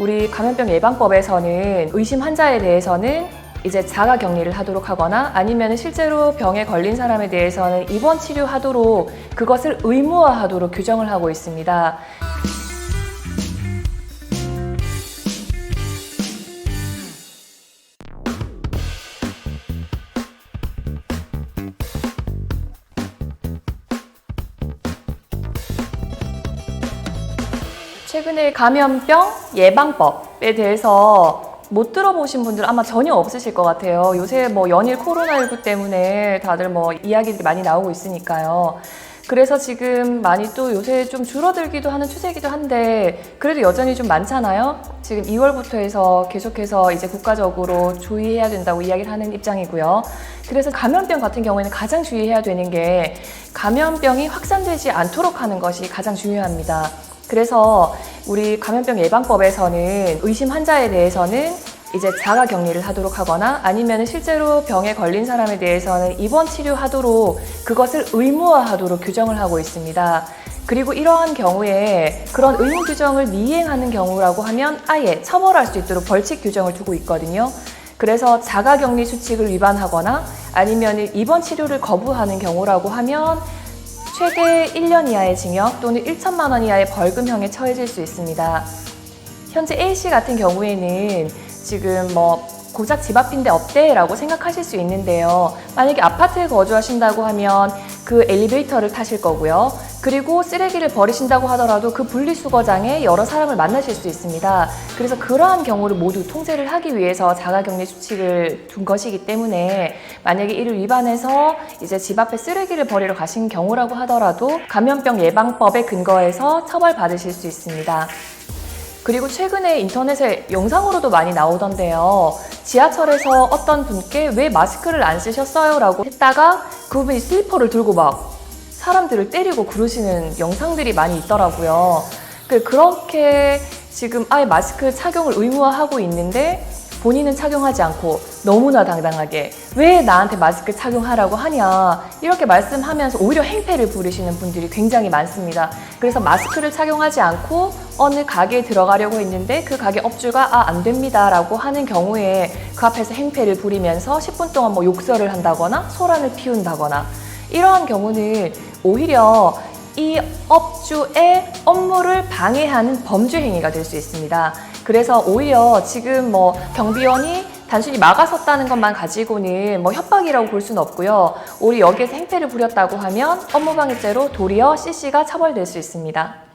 우리 감염병 예방법에서는 의심 환자에 대해서는 이제 자가 격리를 하도록 하거나 아니면 실제로 병에 걸린 사람에 대해서는 입원 치료하도록 그것을 의무화하도록 규정을 하고 있습니다. 최근에 감염병 예방법에 대해서 못 들어보신 분들 아마 전혀 없으실 것 같아요. 요새 뭐 연일 코로나19 때문에 다들 뭐 이야기들이 많이 나오고 있으니까요. 그래서 지금 많이 또 요새 좀 줄어들기도 하는 추세이기도 한데 그래도 여전히 좀 많잖아요. 지금 2월부터 해서 계속해서 이제 국가적으로 주의해야 된다고 이야기를 하는 입장이고요. 그래서 감염병 같은 경우에는 가장 주의해야 되는 게 감염병이 확산되지 않도록 하는 것이 가장 중요합니다. 그래서 우리 감염병 예방법에서는 의심 환자에 대해서는 이제 자가 격리를 하도록 하거나 아니면 실제로 병에 걸린 사람에 대해서는 입원 치료하도록 그것을 의무화하도록 규정을 하고 있습니다. 그리고 이러한 경우에 그런 의무 규정을 미행하는 경우라고 하면 아예 처벌할 수 있도록 벌칙 규정을 두고 있거든요. 그래서 자가 격리 수칙을 위반하거나 아니면 입원 치료를 거부하는 경우라고 하면 최대 1년 이하의 징역 또는 1천만 원 이하의 벌금형에 처해질 수 있습니다. 현재 A씨 같은 경우에는 지금 뭐 고작 집 앞인데 어때라고 생각하실 수 있는데요. 만약에 아파트에 거주하신다고 하면 그 엘리베이터를 타실 거고요. 그리고 쓰레기를 버리신다고 하더라도 그 분리수거장에 여러 사람을 만나실 수 있습니다. 그래서 그러한 경우를 모두 통제를 하기 위해서 자가격리 수칙을 둔 것이기 때문에 만약에 이를 위반해서 이제 집 앞에 쓰레기를 버리러 가신 경우라고 하더라도 감염병 예방법에 근거해서 처벌받으실 수 있습니다. 그리고 최근에 인터넷에 영상으로도 많이 나오던데요. 지하철에서 어떤 분께 왜 마스크를 안 쓰셨어요? 라고 했다가 그분이 슬리퍼를 들고 막 사람들을 때리고 그러시는 영상들이 많이 있더라고요. 그- 그렇게 지금 아예 마스크 착용을 의무화하고 있는데 본인은 착용하지 않고 너무나 당당하게 왜 나한테 마스크 착용하라고 하냐 이렇게 말씀하면서 오히려 행패를 부리시는 분들이 굉장히 많습니다. 그래서 마스크를 착용하지 않고 어느 가게에 들어가려고 했는데 그 가게 업주가 아 안 됩니다라고 하는 경우에 그 앞에서 행패를 부리면서 10분 동안 뭐 욕설을 한다거나 소란을 피운다거나 이러한 경우는 오히려 이 업주의 업무를 방해하는 범죄 행위가 될 수 있습니다. 그래서 오히려 지금 뭐 경비원이 단순히 막아섰다는 것만 가지고는 뭐 협박이라고 볼 수는 없고요. 오히려 여기에서 행패를 부렸다고 하면 업무방해죄로 도리어 CC가 처벌될 수 있습니다.